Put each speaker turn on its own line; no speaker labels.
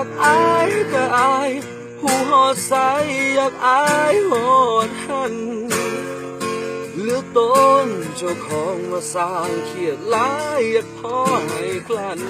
ากอายก็อายผู้หอดใสอยากอายหอดหันเหลือต้นเจ้าของมาสร้างเขียดหลายอยากพ่อให้กลั่น